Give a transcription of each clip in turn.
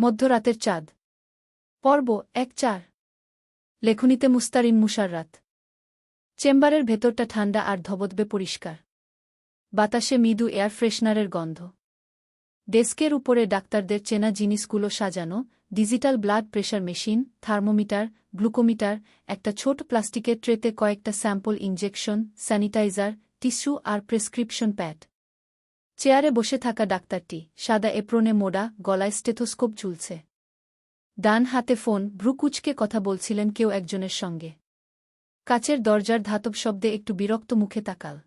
মধ্যরাতের চাঁদ। পর্ব এক চার। লেখনীতে মুস্তারিম মুশাররাত। চেম্বারের ভেতরটা ঠান্ডা আর ধবদবে পরিষ্কার। বাতাসে মৃদু এয়ার ফ্রেশনারের গন্ধ। ডেস্কের উপরে ডাক্তারদের চেনা জিনিসগুলো সাজানো, digital blood pressure machine, thermometer, glucometer, একটা ছোট প্লাস্টিকের ট্রেতে কয়েকটা স্যাম্পল ইঞ্জেকশন স্যানিটাইজার, টিস্যু আর প্রেসক্রিপশন প্যাড। চেয়ারে বসে থাকা ডাক্তারটি সাদা এপ্রনে মোড়া, গলায় স্টেথোস্কোপ ঝুলছে। ডান হাতে ফোন, ভ্রুকুচকে কথা বলছিলেন কেউ একজনের সঙ্গে। কাচের দরজার ধাতব শব্দে একটু বিরক্ত মুখে তাকাল।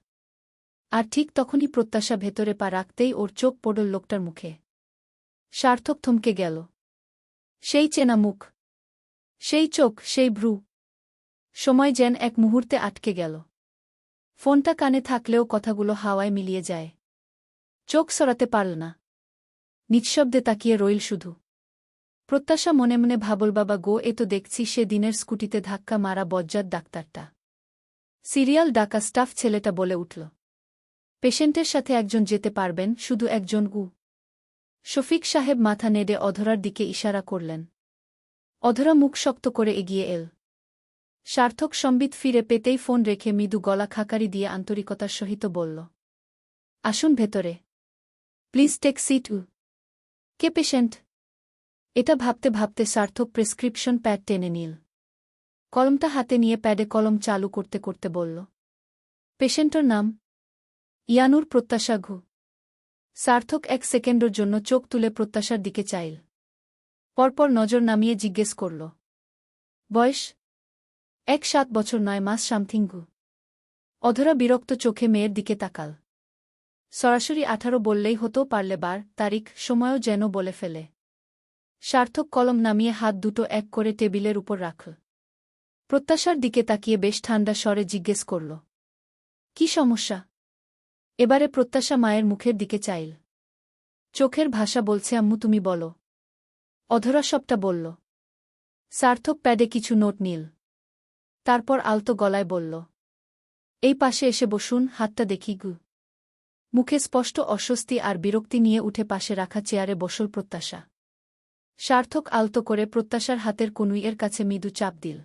আর ঠিক তখনই প্রত্যাশা ভেতরে পা রাখতেই ওর চোখ পড়ল লোকটার মুখে। সার্থক থমকে গেল। সেই চেনা মুখ। সেই চোখ, সেই ভ্রু। সময় যেন এক মুহূর্তে আটকে গেল। ফোনটা কানে থাকলেও কথাগুলো হাওয়ায় মিলিয়ে যায়। চোখ সরাতে পারল না। নিঃশব্দে তাকিয়ে রইল শুধু। প্রত্যাশা মনে মনে ভাবল, বাবা গো, এ তো দেখছি সে দিনের স্কুটিতে ধাক্কা মারা বজ্জাত ডাক্তারটা। সিরিয়াল ডাকা স্টাফ ছেলেটা বলে উঠল, পেশেন্টের সাথে একজন যেতে পারবেন, শুধু একজন গু। শফিক সাহেব মাথা নেড়ে অধরার দিকে ইশারা করলেন। অধরা মুখ শক্ত করে এগিয়ে এল। সার্থক সম্বিত ফিরে পেতেই ফোন রেখে মৃদু গলা খাকারি দিয়ে আন্তরিকতার সহিত বলল, আসুন ভেতরে। Please take seat okay patient এটা ভাবতে ভাবতে সার্থক প্রেসক্রিপশন প্যাড টেনে নিল। কলমটা হাতে নিয়ে প্যাডে কলম চালু করতে করতে বলল পেশেন্টর নাম ইয়ানুর প্রত্যাশা ঘু। সার্থক এক সেকেন্ডের জন্য চোখ তুলে প্রত্যাশার দিকে চাইল। পরপর নজর নামিয়ে জিজ্ঞেস করল, বয়স? এক সাত বছর নয়, মাস সামথিং ঘু। অধরা বিরক্ত চোখে মেয়ের দিকে তাকাল। সরাসরি আঠারো বললেই হতেও পারলে বার, তারিখ, সময়ও যেন বলে ফেলে। সার্থক কলম নামিয়ে হাত দুটো এক করে টেবিলের উপর রাখল প্রত্যাশার দিকে তাকিয়ে বেশ ঠান্ডা স্বরে জিজ্ঞেস করল, কি সমস্যা? এবারে প্রত্যাশা মায়ের মুখের দিকে চাইল। চোখের ভাষা বলছে, আম্মু, তুমি বলো। অধরা সবটা বলল। সার্থক প্যাডে কিছু নোট নীল। তারপর আলতো গলায় বলল, এই পাশে এসে বসুন, হাতটা দেখি, গু মুখে স্পষ্ট অস্বস্তি আর বিরক্তি নিয়ে উঠে পাশে রাখা চেয়ারে বসল প্রত্যাশা। সার্থক আলতো করে প্রত্যাশার হাতের কনুইয়ের কাছে মৃদু চাপ দিল।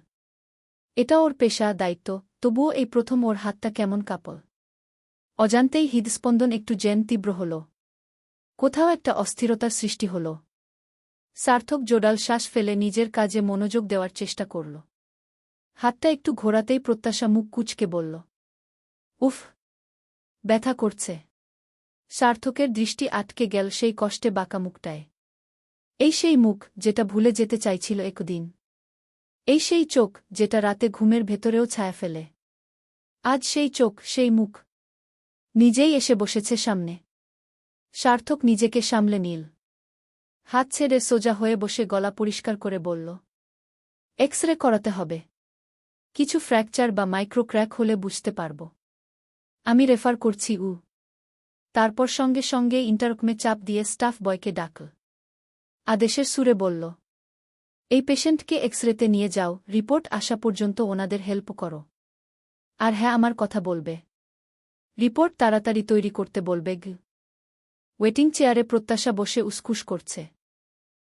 এটা ওর পেশা, দায়িত্ব, তবুও এই প্রথম ওর হাতটা কেমন কাপল। অজান্তেই হৃদস্পন্দন একটু জেন তীব্র হল। কোথাও একটা অস্থিরতার সৃষ্টি হল। সার্থক জোডাল শ্বাস ফেলে নিজের কাজে মনোযোগ দেওয়ার চেষ্টা করল। হাতটা একটু ঘোরাতেই প্রত্যাশা মুখ কুচকে বলল, উফ, ব্যথা করছে। সার্থকের দৃষ্টি আটকে গেল সেই কষ্টে বাঁকা মুখটায়। এই সেই মুখ যেটা ভুলে যেতে চাইছিল একদিন। এই সেই চোখ যেটা রাতে ঘুমের ভেতরেও ছায়া ফেলে। আজ সেই চোখ, সেই মুখ। নিজেই এসে বসেছে সামনে। সার্থক নিজেকে সামলে নীল। হাত ছেড়ে সোজা হয়ে বসে গলা পরিষ্কার করে বলল এক্স রে করাতে হবে। কিছু ফ্র্যাকচার বা মাইক্রোক্র্যাক হলে বুঝতে পারব। আমি রেফার করছি উ। তারপর সঙ্গে সঙ্গে ইন্টারকমে চাপ দিয়ে স্টাফ বয়কে ডাকল আদেশের সুরে বলল, এই পেশেন্টকে এক্সরেতে নিয়ে যাও রিপোর্ট আসা পর্যন্ত ওনাদের হেল্প করো। আর হ্যাঁ আমার কথা বলবে। রিপোর্ট তাড়াতাড়ি তৈরি করতে বলবে গ। ওয়েটিং চেয়ারে প্রত্যাশা বসে উসকুস করছে।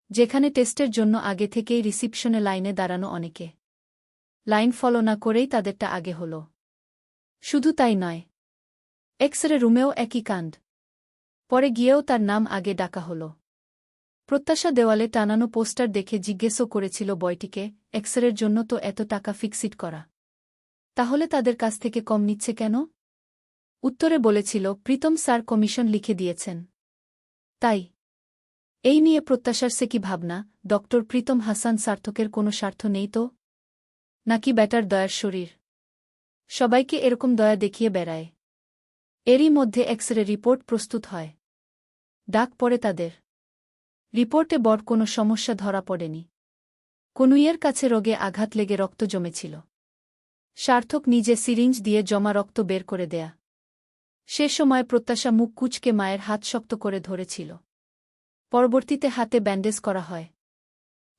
যেখানে টেস্টের জন্য আগে থেকেই রিসিপশনে লাইনে দাঁড়ানো অনেকে। লাইন ফলো না করেই তাদেরটা আগে হল। শুধু তাই নয় এক্সরে রুমেও একই কাণ্ড। পরে গিয়েও তার নাম আগে ডাকা হল। প্রত্যাশা দেওয়ালে টানানো পোস্টার দেখে জিজ্ঞেসও করেছিল বয়টিকে, এক্সরের জন্য তো এত টাকা ফিক্সিট করা। তাহলে তাদের কাছ থেকে কম নিচ্ছে কেন? উত্তরে বলেছিল, প্রীতম স্যার কমিশন লিখে দিয়েছেন। তাই। এই নিয়ে প্রত্যাশার সে কি ভাবনা? ডক্টর প্রীতম হাসান সার্থকের কোনো স্বার্থ নেই তো? নাকি ব্যাটার দয়ার শরীর? সবাইকে এরকম দয়া দেখিয়ে বেড়ায়। এরই মধ্যে এক্সরে রিপোর্ট প্রস্তুত হয়। ডাক পড়ে তাদের। রিপোর্টে বড় কোনো সমস্যা ধরা পড়েনি। কনুইয়ের কাছে রোগে আঘাত লেগে রক্ত জমেছিল। সার্থক নিজে সিরিঞ্জ দিয়ে জমা রক্ত বের করে দেয়া। সে সময় প্রত্যাশা মুখ কুচকে মায়ের হাত শক্ত করে ধরেছিল। পরবর্তীতে হাতে ব্যান্ডেজ করা হয়।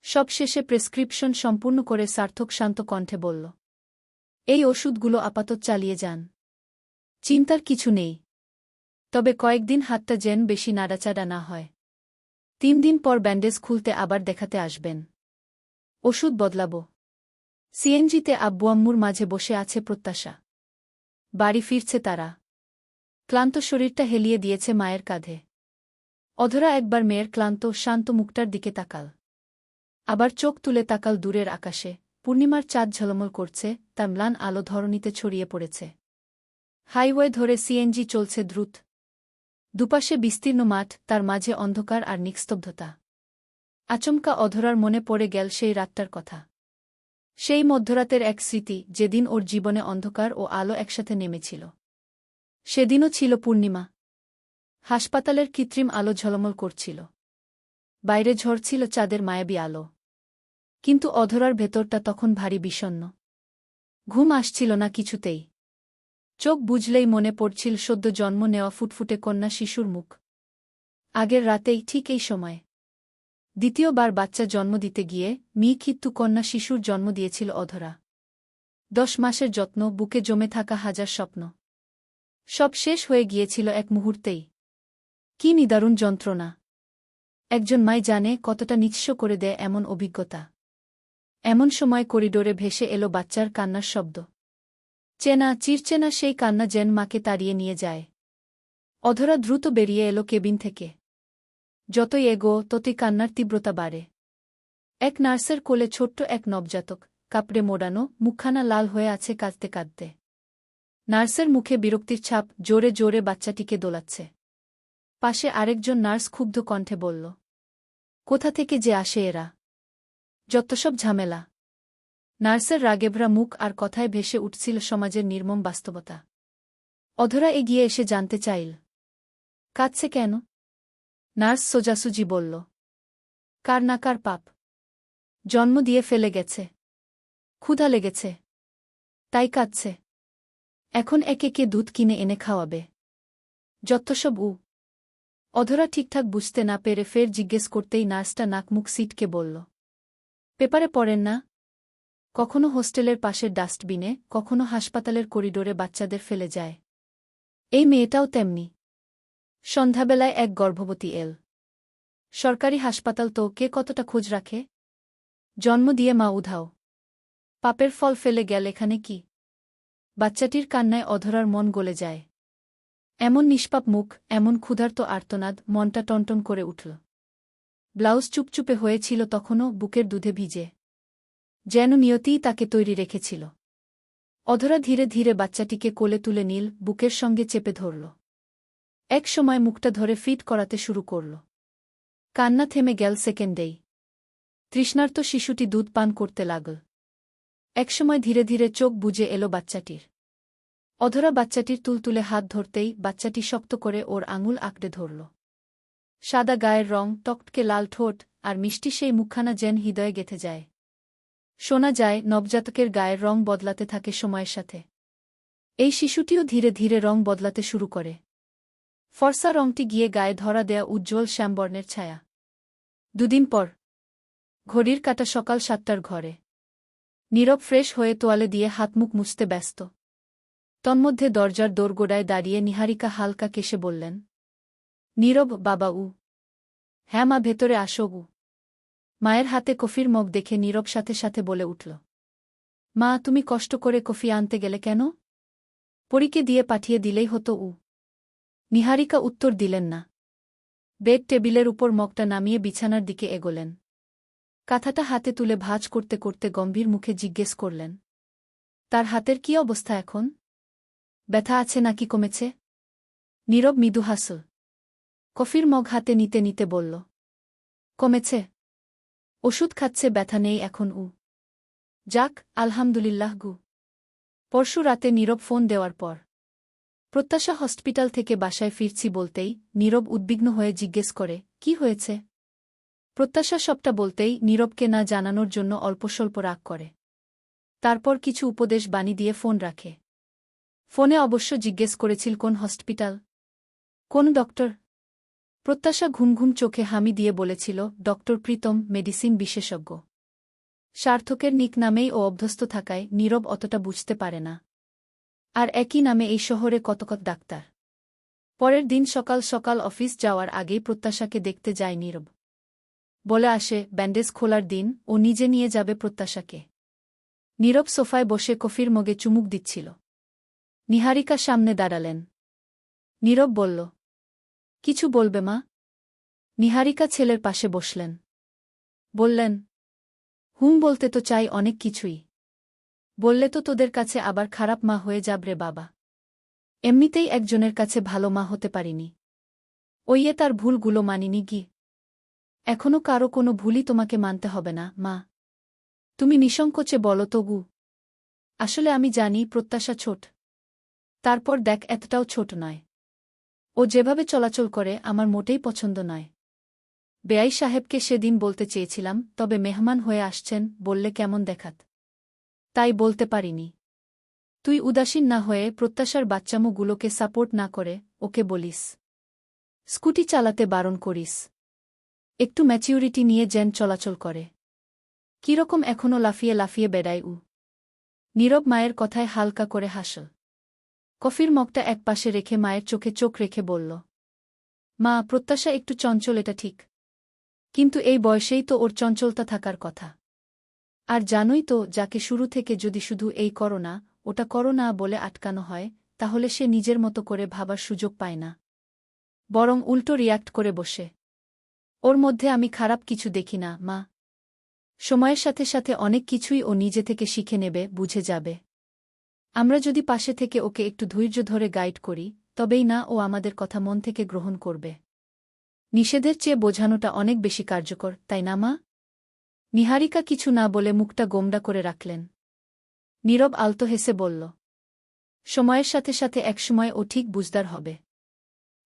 সব শেষে প্রেসক্রিপশন সম্পূর্ণ করে সার্থক শান্ত কণ্ঠে বলল, এই ওষুধগুলো আপাতত চালিয়ে যান। চিন্তার কিছু নেই। তবে কয়েকদিন হাতটা যেন বেশি নাড়াচাড়া না হয়। তিন দিন পর ব্যান্ডেজ খুলতে আবার দেখাতে আসবেন। ওষুধ বদলাব। সিএনজিতে আব্বু আম্মুর মাঝে বসে আছে প্রত্যাশা। বাড়ি ফিরছে তারা। ক্লান্ত শরীরটা হেলিয়ে দিয়েছে মায়ের কাঁধে। অধরা একবার মেয়ের ক্লান্ত, শান্ত মুখটার দিকে তাকাল। আবার চোখ তুলে তাকাল দূরের আকাশে। পূর্ণিমার চাঁদ ঝলমল করছে, তার ম্লান আলো ধরণীতে ছড়িয়ে পড়েছে। হাইওয়ে ধরে সিএনজি চলছে দ্রুত। দুপাশে বিস্তীর্ণ মাঠ, তার মাঝে অন্ধকার আর নিস্তব্ধতা। আচমকা অধরার মনে পড়ে গেল সেই রাতটার কথা। সেই মধ্যরাতের এক স্মৃতি, যেদিন ওর জীবনে অন্ধকার ও আলো একসাথে নেমেছিল। সেদিনও ছিল পূর্ণিমা। হাসপাতালের কৃত্রিম আলো ঝলমল করছিল। বাইরে ঝরছিল চাঁদের মায়াবী আলো। কিন্তু অধরার ভেতরটা তখন ভারী বিষণ্ন ঘুম আসছিল না কিছুতেই। চোখ বুঝলেই মনে পড়ছিল সদ্য জন্ম নেওয়া ফুটফুটে কন্যা শিশুর মুখ। আগের রাতেই ঠিক এই সময়। দ্বিতীয়বার বাচ্চা জন্ম দিতে গিয়ে মি খিত্তু কন্যা শিশুর জন্ম দিয়েছিল অধরা। দশ মাসের যত্ন, বুকে জমে থাকা হাজার স্বপ্ন। সব শেষ হয়ে গিয়েছিল এক মুহূর্তেই। কি নিদারুণ যন্ত্রণা। একজন মাই জানে কতটা নিঃস্ব করে দেয় এমন অভিজ্ঞতা। এমন সময় করিডোরে ভেসে এলো বাচ্চার কান্নার শব্দ। চেনা, চিরচেনা সেই কান্না যেন মাকে তাড়িয়ে নিয়ে যায়। অধরা দ্রুত বেরিয়ে এলো কেবিন থেকে। যতই এগো, ততই কান্নার তীব্রতা বাড়ে। এক নার্সের কোলে ছোট্ট এক নবজাতক, কাপড়ে মোড়ানো, মুখখানা লাল হয়ে আছে কাঁদতে কাঁদতে। নার্সের মুখে বিরক্তির ছাপ জোরে জোরে বাচ্চাটিকে দোলাচ্ছে। পাশে আরেকজন নার্স ক্ষুব্ধ কণ্ঠে বলল, কোথা থেকে যে আসে এরা? যত সব ঝামেলা। নার্সের রাগেভরা মুখ আর কথায় ভেসে উঠছিল সমাজের নির্মম বাস্তবতা। অধরা এগিয়ে এসে জানতে চাইল, কাঁদছে কেন? নার্স সোজাসুজি বলল, কার না কার পাপ। জন্ম দিয়ে ফেলে গেছে, ক্ষুধা লেগেছে, তাই কাঁদছে। এখন একে কে দুধ কিনে এনে খাওয়াবে? যত সব উ। অধরা ঠিকঠাক বুঝতে না পেরে ফের জিজ্ঞেস করতেই নার্সটা নাকমুখ সিটকে বলল, পেপারে পড়েন না? কখনো হোস্টেলের পাশের ডাস্টবিনে, কখনো হাসপাতালের করিডোরে বাচ্চাদের ফেলে যায়। এই মেয়েটাও তেমনি। সন্ধ্যাবেলায় এক গর্ভবতী এল। সরকারি হাসপাতাল তো, কে কতটা খোঁজ রাখে? জন্ম দিয়ে মা উধাও। পাপের ফল ফেলে গেল এখানে কি? বাচ্চাটির কান্নায় অধরার মন গলে যায়। এমন নিষ্পাপ মুখ, এমন ক্ষুধার্ত আর্তনাদ, মনটা টনটন করে উঠল। ব্লাউজ চুপচুপে হয়েছিল তখনও, বুকের দুধে ভিজে। যেন নিয়তিই তাকে তৈরি রেখেছিল। অধরা ধীরে ধীরে বাচ্চাটিকে কোলে তুলে নীল বুকের সঙ্গে চেপে ধরল। এক সময় মুখটা ধরে ফিট করাতে শুরু করল। কান্না থেমে গেল সেকেন্ডেই। তৃষ্ণার্ত শিশুটি দুধ পান করতে লাগল। একসময় ধীরে ধীরে চোখ বুঝে এলো বাচ্চাটির। অধরা বাচ্চাটির তুলতুলে হাত ধরতেই বাচ্চাটি শক্ত করে ওর আঙুল আঁকড়ে ধরল। সাদা গায়ের রং টকটকে লাল ঠোঁট আর মিষ্টি সেই মুখখানা যেন হৃদয়ে গেথে যায়। শোনা যায়, নবজাতকের গায়ের রং বদলাতে থাকে সময়ের সাথে। এই শিশুটিও ধীরে ধীরে রং বদলাতে শুরু করে। ফর্সা রংটি গিয়ে গায়ে ধরা দেয়া উজ্জ্বল শ্যামবর্ণের ছায়া। দুদিন পর, ঘড়ির কাটা সকাল সাতটার ঘরে। নীরব ফ্রেশ হয়ে তোয়ালে দিয়ে হাতমুখ মুছতে ব্যস্ত। তন্মধ্যে দরজার দোরগোড়ায় দাঁড়িয়ে নিহারিকা হালকা কেসে বললেন, নীরব বাবা উ। হ্যাঁ মা, ভেতরে আসো উ। মায়ের হাতে কফির মগ দেখে নীরব সাথে সাথে বলে উঠল, মা, তুমি কষ্ট করে কফি আনতে গেলে কেন? পরীকে দিয়ে পাঠিয়ে দিলেই হতো উ। নিহারিকা উত্তর দিলেন না। বেড টেবিলের উপর মগটা নামিয়ে বিছানার দিকে এগোলেন। কাঁথাটা হাতে তুলে ভাজ করতে করতে গম্ভীর মুখে জিজ্ঞেস করলেন, তার হাতের কি অবস্থা এখন? ব্যথা আছে নাকি কমেছে? নীরব মৃদু হাসল কফির মগ হাতে নিতে নিতে বলল, কমেছে। ওষুধ খাচ্ছে, ব্যথা নেই এখন উ। যাক, আলহামদুলিল্লাহ গু। পরশু রাতে নীরব ফোন দেওয়ার পর। প্রত্যাশা হসপিটাল থেকে বাসায় ফিরছি বলতেই নীরব উদ্বিগ্ন হয়ে জিজ্ঞেস করে, কি হয়েছে? প্রত্যাশা সবটা বলতেই নীরবকে না জানানোর জন্য অল্পস্বল্প রাগ করে। তারপর কিছু উপদেশ বাণী দিয়ে ফোন রাখে। ফোনে অবশ্য জিজ্ঞেস করেছিল, কোন হসপিটাল? কোন ডক্টর? প্রত্যাশা ঘুম ঘুম চোখে হামি দিয়ে বলেছিল, ডক্টর প্রীতম, মেডিসিন বিশেষজ্ঞ। সার্থকের নিক নামেই ও অভ্যস্ত থাকায় নীরব অতটা বুঝতে পারে না। আর একই নামে এই শহরে কত কত ডাক্তার। পরের দিন সকাল সকাল অফিস যাওয়ার আগেই প্রত্যাশাকে দেখতে যায় নীরব। বলে আসে, ব্যান্ডেজ খোলার দিন, ও নিজে নিয়ে যাবে প্রত্যাশাকে। নীরব সোফায় বসে কফির মগে চুমুক দিচ্ছিল। নিহারিকা সামনে দাঁড়ালেন। নীরব বলল কিছু বলবে মা? নিহারিকা ছেলের পাশে বসলেন। বললেন, হুম, বলতে তো চাই অনেক কিছুই। বললে তো তোদের কাছে আবার খারাপ মা হয়ে যাবরে বাবা। এমনিতেই একজনের কাছে ভালো মা হতে পারিনি। ওইয়ে তার ভুলগুলো মানিনি গি। এখনও কারও কোনো ভুলই তোমাকে মানতে হবে না, মা। তুমি নিঃসংকোচে বলো তগু আসলে আমি জানি প্রত্যাশা ছোট। তারপর দেখ, এতটাও ছোট নয়। ও যেভাবে চলাচল করে, আমার মোটেই পছন্দ নয়। বেয়াই সাহেবকে সেদিন বলতে চেয়েছিলাম, তবে মেহমান হয়ে আসছেন, বললে কেমন দেখাত। তাই বলতে পারিনি। তুই উদাসীন না হয়ে প্রত্যাশার বাচ্চামুগুলোকে সাপোর্ট না করে, ওকে বলিস। স্কুটি চালাতে বারণ করিস। একটু ম্যাচিউরিটি নিয়ে যেন চলাচল করে। কীরকম এখনও লাফিয়ে লাফিয়ে বেড়ায় উ। নীরব মায়ের কথায় হালকা করে হাসল। কফির মগটা একপাশে রেখে মায়ের চোখে চোখ রেখে বলল, মা, প্রত্যাশা একটু চঞ্চল, এটা ঠিক। কিন্তু এই বয়সেই তো ওর চঞ্চলতা থাকার কথা। আর জানোই তো, যাকে শুরু থেকে যদি শুধু এই করো না ওটা করো না বলে আটকানো হয়, তাহলে সে নিজের মতো করে ভাবার সুযোগ পায় না। বরং উল্টো রিয়াক্ট করে বসে। ওর মধ্যে আমি খারাপ কিছু দেখি না, মা। সময়ের সাথে সাথে অনেক কিছুই ও নিজে থেকে শিখে নেবে, বুঝে যাবে। আমরা যদি পাশে থেকে ওকে একটু ধৈর্য ধরে গাইড করি, তবেই না ও আমাদের কথা মন থেকে গ্রহণ করবে। নিষেধের চেয়ে বোঝানোটা অনেক বেশি কার্যকর, তাই না, মা? নিহারিকা কিছু না বলে মুখটা গোমডা করে রাখলেন। নীরব আলতো হেসে বলল, সময়ের সাথে সাথে একসময় ও ঠিক বুঝদার হবে।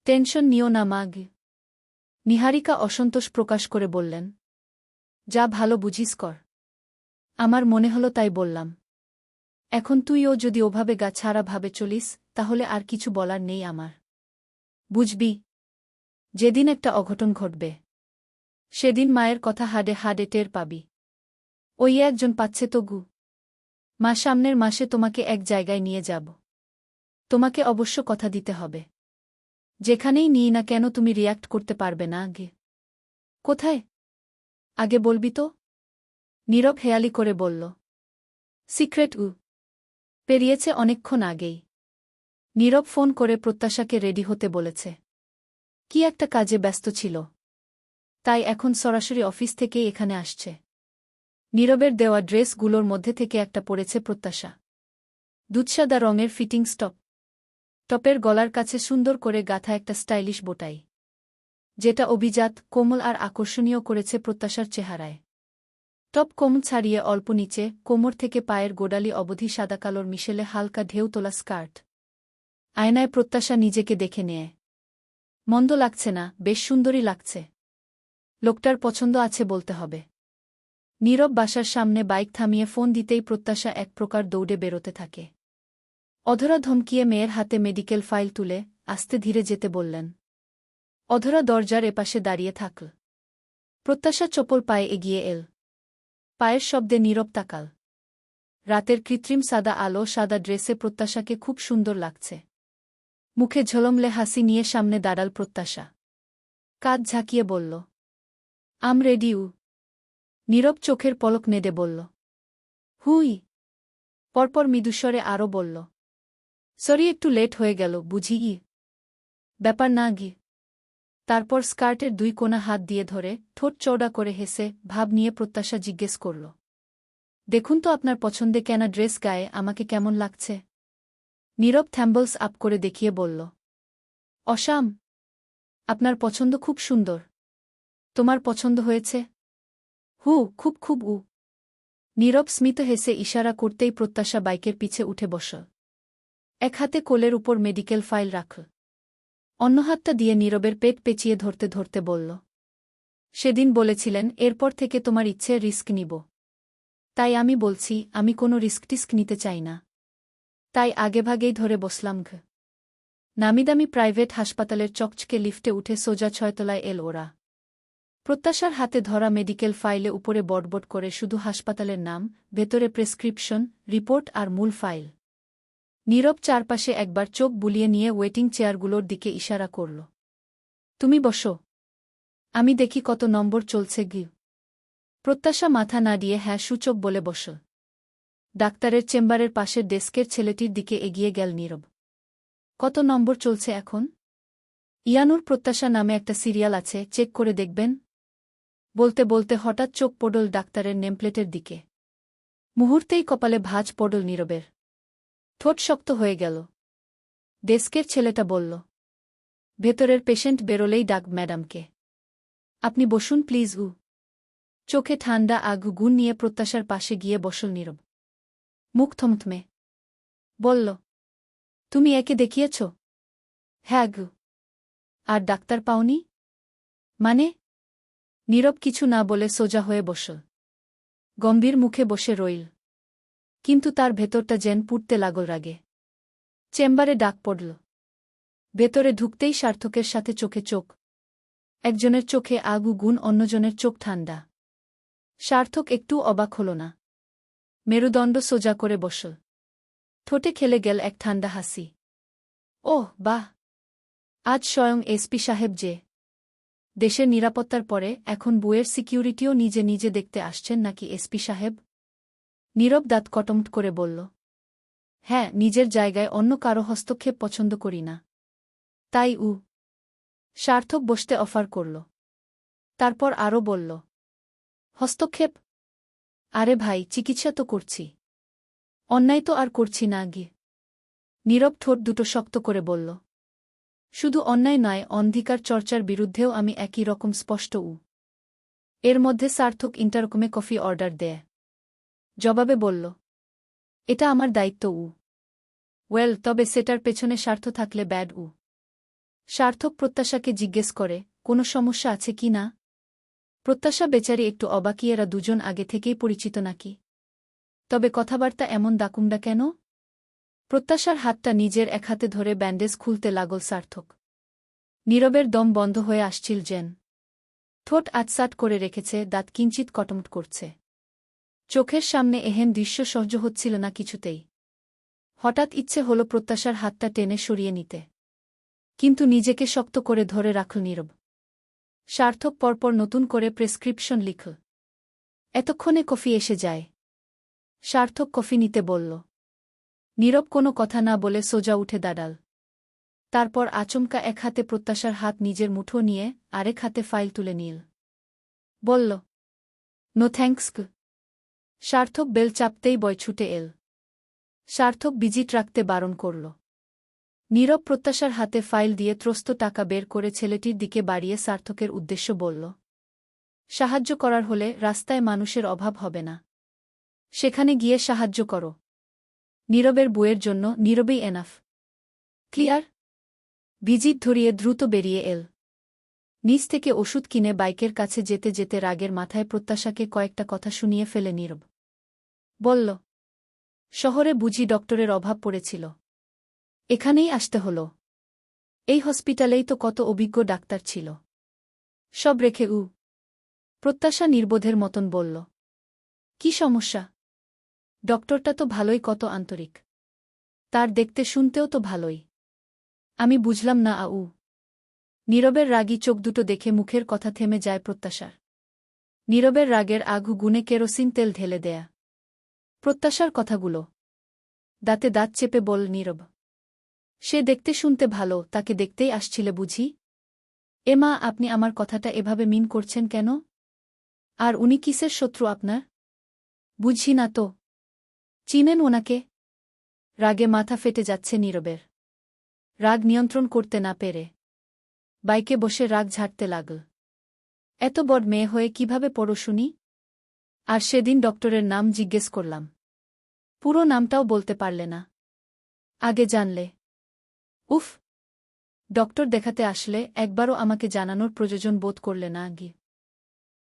টেনশন নিও না, মা গে। নিহারিকা অসন্তোষ প্রকাশ করে বললেন, যা ভালো বুঝিস কর। আমার মনে হলো তাই বললাম এখন তুইও যদি ওভাবে গা ছাড়া ভাবে চলিস, তাহলে আর কিছু বলার নেই আমার। বুঝবি? যেদিন একটা অঘটন ঘটবে, সেদিন মায়ের কথা হাডে হাডে টের পাবি। ওই একজন পাচ্ছে তো গু। মা, সামনের মাসে তোমাকে এক জায়গায় নিয়ে যাব। তোমাকে অবশ্য কথা দিতে হবে। যেখানেই নিই না কেন তুমি রিয়্যাক্ট করতে পারবে না আগে। কোথায়? আগে বলবি তো? নীরব হেয়ালি করে বলল, সিক্রেট উ পেরিয়েছে অনেকক্ষণ আগেই। নীরব ফোন করে প্রত্যাশাকে রেডি হতে বলেছে। কি একটা কাজে ব্যস্ত ছিল। তাই এখন সরাসরি অফিস থেকেই এখানে আসছে। নীরবের দেওয়া ড্রেসগুলোর মধ্যে থেকে একটা পড়েছে প্রত্যাশা। দুধসাদা রঙের ফিটিং স্টপ। টপের গলার কাছে সুন্দর করে গাথা একটা স্টাইলিশ বোটাই। যেটা অভিজাত, কোমল আর আকর্ষণীয় করেছে প্রত্যাশার চেহারায়। টপ কম ছাড়িয়ে অল্প নিচে, কোমর থেকে পায়ের গোডালি অবধি সাদা কালোর মিশেলে হালকা ঢেউ তোলা স্কার্ট। আয়নায় প্রত্যাশা নিজেকে দেখে নেয়। মন্দ লাগছে না, বেশ সুন্দরী লাগছে। লোকটার পছন্দ আছে বলতে হবে। নীরব বাসার সামনে বাইক থামিয়ে ফোন দিতেই প্রত্যাশা এক প্রকার দৌড়ে বেরোতে থাকে। অধরা ধমকিয়ে মেয়ের হাতে মেডিকেল ফাইল তুলে, আস্তে ধীরে যেতে বললেন। অধরা দরজার এপাশে দাঁড়িয়ে থাকল। প্রত্যাশা চপল পায়ে এগিয়ে এল। পায়ের শব্দে নীরব তাকাল। রাতের কৃত্রিম সাদা আলো সাদা ড্রেসে প্রত্যাশাকে খুব সুন্দর লাগছে। মুখে ঝলমলে হাসি নিয়ে সামনে দাঁড়াল প্রত্যাশা। কাজ ঝাঁকিয়ে বলল, আম রেডিউ নীরব চোখের পলক নেদে বলল, হুই। পরপর মৃদুস্বরে আরও বলল, সরি একটু লেট হয়ে গেল, বুঝি ই? ব্যাপার না গি। তারপর স্কার্টের দুই কোনা হাত দিয়ে ধরে ঠোঁট চৌড়া করে হেসে ভাব নিয়ে প্রত্যাশা জিজ্ঞেস করল, দেখুন তো আপনার পছন্দে কেনা ড্রেস গায়ে আমাকে কেমন লাগছে? নীরব থ্যাম্বলস আপ করে দেখিয়ে বলল, অসাম, আপনার পছন্দ খুব সুন্দর। তোমার পছন্দ হয়েছে? হু, খুব খুব উ। নীরব স্মিত হেসে ইশারা করতেই প্রত্যাশা বাইকের পিছে উঠে বস এক হাতে কোলের উপর মেডিকেল ফাইল রাখল। অন্য হাতটা দিয়ে নীরবের পেট পেঁচিয়ে ধরতে ধরতে বলল, সেদিন বলেছিলেন, এরপর থেকে তোমার ইচ্ছে রিস্ক নিব। তাই আমি বলছি, আমি কোনো রিস্ক টিস্ক নিতে চাই না। তাই আগেভাগেই ধরে বসলাম ঘ। নামিদামি প্রাইভেট হাসপাতালের চকচকে লিফটে উঠে সোজা ছয়তলায় এল ওরা। প্রত্যাশার হাতে ধরা মেডিকেল ফাইলে উপরে বটবট করে শুধু হাসপাতালের নাম, ভেতরে প্রেসক্রিপশন, রিপোর্ট আর মূল ফাইল। নীরব চারপাশে একবার চোখ বুলিয়ে নিয়ে ওয়েটিং চেয়ারগুলোর দিকে ইশারা করল। তুমি বসো। আমি দেখি কত নম্বর চলছে গি প্রত্যাশা মাথা না দিয়ে হ্যাঁ সূচক বলে বস। ডাক্তারের চেম্বারের পাশের ডেস্কের ছেলেটির দিকে এগিয়ে গেল নীরব। কত নম্বর চলছে এখন? ইয়ানুর প্রত্যাশা নামে একটা সিরিয়াল আছে, চেক করে দেখবেন। বলতে বলতে হঠাৎ চোখ পড়ল ডাক্তারের নেমপ্লেটের দিকে। মুহূর্তেই কপালে ভাঁজ পড়ল নীরবের। ঠোঁট শক্ত হয়ে গেল। ডেস্কের ছেলেটা বলল, ভেতরের পেশেন্ট বেরোলেই ডাক ম্যাডামকে। আপনি বসুন প্লিজ উ। চোখে ঠান্ডা আগু গুণ নিয়ে প্রত্যাশার পাশে গিয়ে বসল নীরব। মুখ থমথমে। বলল, তুমি একে দেখিয়েছ? হ্যাঁ গু। আর ডাক্তার পাওনি? মানে? নীরব কিছু না বলে সোজা হয়ে বসল। গম্ভীর মুখে বসে রইল। কিন্তু তার ভেতরটা যেন পুড়তে লাগল রাগে। চেম্বারে ডাক পড়ল। ভেতরে ঢুকতেই সার্থকের সাথে চোখে চোখ। একজনের চোখে আগু গুণ অন্যজনের চোখ ঠান্ডা। সার্থক একটু অবাক হল না। মেরুদণ্ড সোজা করে বসল। ঠোঁটে খেলে গেল এক ঠান্ডা হাসি। ওহ, বাহ! আজ স্বয়ং এসপি সাহেব যে। দেশের নিরাপত্তার পরে এখন বইয়ের সিকিউরিটিও নিজে নিজে দেখতে আসছেন নাকি এসপি সাহেব? নীরব দাঁত কটমট করে বলল হ্যাঁ নিজের জায়গায় অন্য কারও হস্তক্ষেপ পছন্দ করি না। তাই উ সার্থক বসতে অফার করল। তারপর আরও বলল, হস্তক্ষেপ? আরে ভাই, চিকিৎসা তো করছি। অন্যায় তো আর করছি না গিয়ে নীরব ঠোঁট দুটো শক্ত করে বলল, শুধু অন্যায় নয়, অন্ধিকার চর্চার বিরুদ্ধেও আমি একই রকম স্পষ্ট উ। এর মধ্যে সার্থক ইন্টারকমে কফি অর্ডার দেয়। জবাবে বলল, এটা আমার দায়িত্ব, উ। ওয়েল, তবে সেটার পেছনে স্বার্থ থাকলে ব্যাড, উ। সার্থক প্রত্যাশাকে জিজ্ঞেস করে, কোনো সমস্যা আছে কি না? প্রত্যাশা বেচারি একটু অবাকি এরা দুজন আগে থেকেই পরিচিত নাকি? তবে কথাবার্তা এমন দাকুমডা কেন? প্রত্যাশার হাতটা নিজের এক হাতে ধরে ব্যান্ডেজ খুলতে লাগল সার্থক। নীরবের দম বন্ধ হয়ে আসছিল যেন। ঠোঁট আটসাট করে রেখেছে, দাঁত কিঞ্চিত কটমট করছে। চোখের সামনে এহেন দৃশ্য সহ্য হচ্ছিল না কিছুতেই। হঠাৎ ইচ্ছে হল প্রত্যাশার হাতটা টেনে সরিয়ে নিতে। কিন্তু নিজেকে শক্ত করে ধরে রাখল নীরব। সার্থক পরপর নতুন করে প্রেসক্রিপশন লিখল। এতক্ষণে কফি এসে যায়। সার্থক কফি নিতে বলল। নীরব কোনো কথা না বলে সোজা উঠে দাঁড়াল। তারপর আচমকা এক হাতে প্রত্যাশার হাত নিজের মুঠো নিয়ে আরেক হাতে ফাইল তুলে নিল। বলল নো থ্যাঙ্কস সার্থক বেল চাপতেই বয় ছুটে এল। সার্থক বিজিট রাখতে বারণ করল। নীরব প্রত্যাশার হাতে ফাইল দিয়ে ত্রস্ত টাকা বের করে ছেলেটির দিকে বাড়িয়ে সার্থকের উদ্দেশ্য বলল, সাহায্য করার হলে রাস্তায় মানুষের অভাব হবে না। সেখানে গিয়ে সাহায্য করো। নীরবের বইয়ের জন্য নীরবেই এনাফ ক্লিয়ার? ভিজিট ধরিয়ে দ্রুত বেরিয়ে এল। নিজ থেকে ওষুধ কিনে বাইকের কাছে যেতে যেতে রাগের মাথায় প্রত্যাশাকে কয়েকটা কথা শুনিয়ে ফেলে নীরব। বলল, শহরে বুঝি ডক্টরের অভাব পড়েছিল। এখানেই আসতে হল। এই হসপিটালেই তো কত অভিজ্ঞ ডাক্তার ছিল। সব রেখে উ। প্রত্যাশা নির্বোধের মতন বলল, কি সমস্যা? ডক্টরটা তো ভালোই কত আন্তরিক। তার দেখতে শুনতেও তো ভালোই। আমি বুঝলাম না আউ নীরবের রাগী চোখ দুটো দেখে মুখের কথা থেমে যায় প্রত্যাশার। নীরবের রাগের আঘু গুনে কেরোসিন তেল ঢেলে দেয়া। প্রত্যাশার কথাগুলো। দাঁতে দাঁত চেপে বল নীরব। সে দেখতে শুনতে ভালো, তাকে দেখতেই আসছিলে বুঝি? এমা, আপনি আমার কথাটা এভাবে মিন করছেন কেন? আর উনি কিসের শত্রু আপনার? বুঝি না তো। চিনেন ওনাকে? রাগে মাথা ফেটে যাচ্ছে নীরবের। রাগ নিয়ন্ত্রণ করতে না পেরে। বাইকে বসে রাগ ঝাড়তে লাগল। এত বড় মেয়ে হয়ে কীভাবে পড়ো শুনি? আর সেদিন ডক্টরের নাম জিজ্ঞেস করলাম। পুরো নামটাও বলতে পারলে না। আগে জানলে। উফ! ডক্টর দেখাতে আসলে একবারও আমাকে জানানোর প্রয়োজন বোধ করলে না, আগে।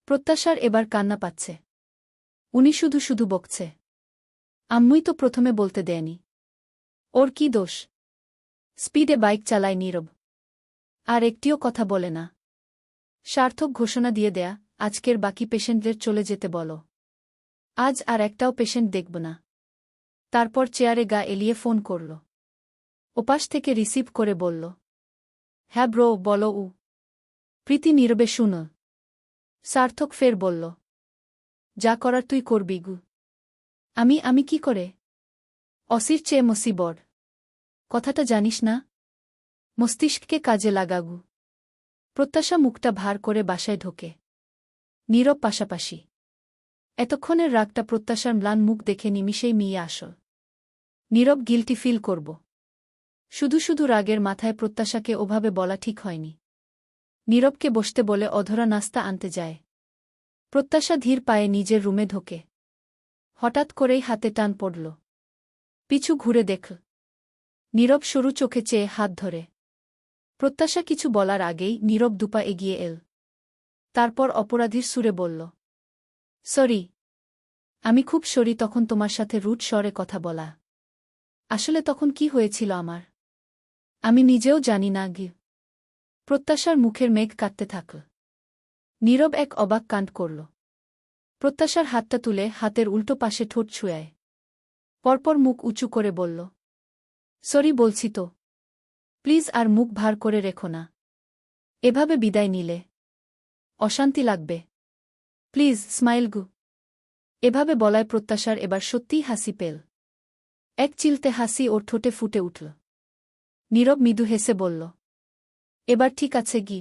প্রত্যাশার এবার কান্না পাচ্ছে। উনি শুধু শুধু বকছে। আম্মুই তো প্রথমে বলতে দেয়নি। ওর কি দোষ? স্পিডে বাইক চালায় নীরব। আর একটিও কথা বলে না। সার্থক ঘোষণা দিয়ে দেয়া, আজকের বাকি পেশেন্টদের চলে যেতে বলো। আজ আর একটাও পেশেন্ট দেখব না। তারপর চেয়ারে গা এলিয়ে ফোন করল। ওপাশ থেকে রিসিভ করে বলল হ্যাঁ ব্রো, বলো উ। প্রীতি নীরবে শুনো সার্থক ফের বলল, যা করার তুই করবি গু। আমি আমি কি করে? অসির চেয়ে মসিবর কথাটা জানিস না? মস্তিষ্ককে কাজে লাগাগু প্রত্যাশা মুখটা ভার করে বাসায় ঢোকে। নীরব পাশাপাশি। এতক্ষণের রাগটা প্রত্যাশার ম্লান মুখ দেখে নিমিষেই মিয়ে আসল। নীরব গিলটি ফিল করব। শুধু শুধু রাগের মাথায় প্রত্যাশাকে ওভাবে বলা ঠিক হয়নি। নীরবকে বসতে বলে অধরা নাস্তা আনতে যায়। প্রত্যাশা ধীর পায়ে নিজের রুমে ঢোকে। হঠাৎ করেই হাতে টান পড়ল। পিছু ঘুরে দেখল নীরব সরু চোখে চেয়ে হাত ধরে। প্রত্যাশা কিছু বলার আগেই নীরব দুপা এগিয়ে এল। তারপর অপরাধীর সুরে বলল সরি। আমি খুব সরি তখন তোমার সাথে রুট স্বরে কথা বলা। আসলে তখন কি হয়েছিল আমার? আমি নিজেও জানি না গি প্রত্যাশার মুখের মেঘ কাটতে থাকল নীরব এক অবাক কাণ্ড করল। প্রত্যাশার হাতটা তুলে হাতের উল্টো পাশে ঠোঁট ছুঁয়ায়। পরপর মুখ উঁচু করে বলল, সরি বলছি তো। প্লিজ আর মুখ ভার করে রেখো না। এভাবে বিদায় নিলে। অশান্তি লাগবে। প্লিজ, স্মাইল গু। এভাবে বলায় প্রত্যাশার এবার সত্যিই হাসি পেল। এক চিলতে হাসি ওর ঠোঁটে ফুটে উঠল। নীরব মৃদু হেসে বলল, এবার ঠিক আছে, গি।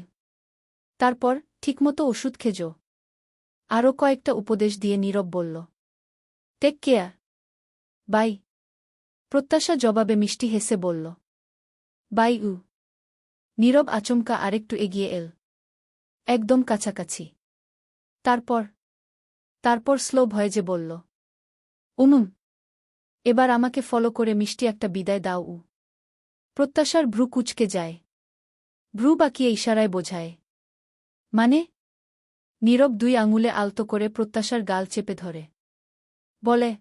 তারপর ঠিকমতো ওষুধ খেজো। আরও কয়েকটা উপদেশ দিয়ে নীরব বলল, টেক কেয়ার। বাই। প্রত্যাশা জবাবে মিষ্টি হেসে বলল, বাই উ। নীরব আচমকা আরেকটু এগিয়ে এল। একদম কাছাকাছি। তারপর তারপর স্লো ভয়েজে বলল উনুম এবার আমাকে ফলো করে মিষ্টি একটা বিদায় দাও উ। প্রত্যাশার ভ্রু কুচকে যায়। ভ্রু বাকিয়ে ইশারায় বোঝায় মানে? নীরব দুই আঙুলে আলতো করে প্রত্যাশার গাল চেপে ধরে। বলে,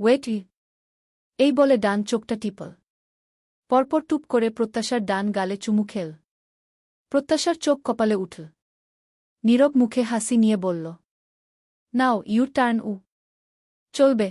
ওয়েট এই বলে ডান চোখটা টিপল। পরপর টুপ করে প্রত্যাশার ডান গালে চুমু খেল। প্রত্যাশার চোখ কপালে উঠল। নীরব মুখে হাসি নিয়ে বলল নাও ইউ টার্ন উ। চলবে।